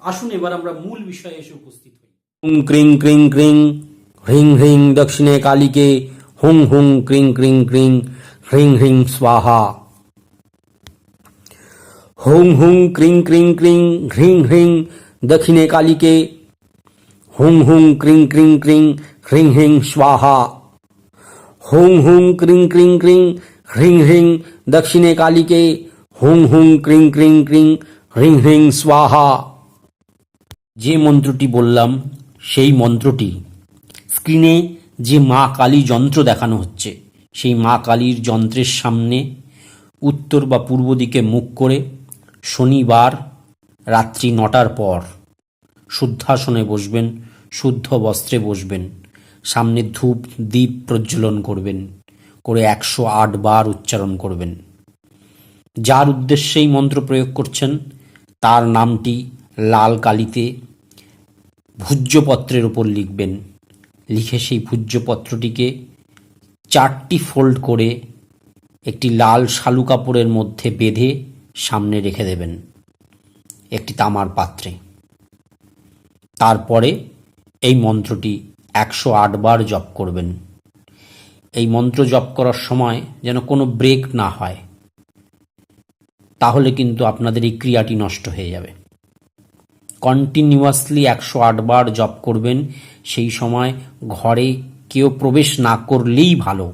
আসুন এবার আমরা মূল বিষয়ে এসে উপস্থিত হই হুং ক্রিং ক্রিং ক্রিং হ্রিং হ্রিং দক্ষিণে কালীকে হুং হুং ক্রিং ক্রিং ক্রিং হ্রিং হ্রিং স্বাহা হুং হুং ক্রিং ক্রিং ক্রিং হ্রিং হ্রিং দক্ষিণে কালীকে হুং হুং ক্রিং ক্রিং ক্রিং হ্রিং হ্রিং স্বাহা হুং হুং ক্রিং ক্রিং ক্রিং হ্রিং হ্রিং দক্ষিণে কালীকে হুং হুং ক্রিং ক্রিং ক্রিং হ্রিং হ্রিং স্বাহা যে মন্ত্রটি বললাম, সেই মন্ত্রটি। স্ক্রিনে যে মা কালী যন্ত্র দেখানো হচ্ছে, সেই মা কালীর যন্ত্রের সামনে উত্তর বা পূর্ব দিকে মুখ করে শনিবার রাত্রি নটার পর শুদ্ধাসনে বসবেন, শুদ্ধ বস্ত্রে বসবেন, সামনে ধূপ দ্বীপ প্রজ্বলন করবেন, করে একশো আট বার উচ্চারণ করবেন। যার উদ্দেশ্যেই মন্ত্র প্রয়োগ করছেন, তার নামটি লাল কালিতে ভূজ্যপত্রের ওপর লিখবেন। লিখে সেই ভূজ্যপত্রটিকে চারটি ফোল্ড করে একটি লাল শালু কাপড়ের মধ্যে বেঁধে সামনে রেখে দেবেন, একটি তামার পাত্রে। তারপরে এই মন্ত্রটি একশো বার জপ করবেন। এই মন্ত্র জপ করার সময় যেন কোনো ব্রেক না হয়, তাহলে কিন্তু আপনাদের এই ক্রিয়াটি নষ্ট হয়ে যাবে। কন্টিনিউয়াসলি একশো বার জপ করবেন। সেই সময় ঘরে কেউ প্রবেশ না করলেই ভালো।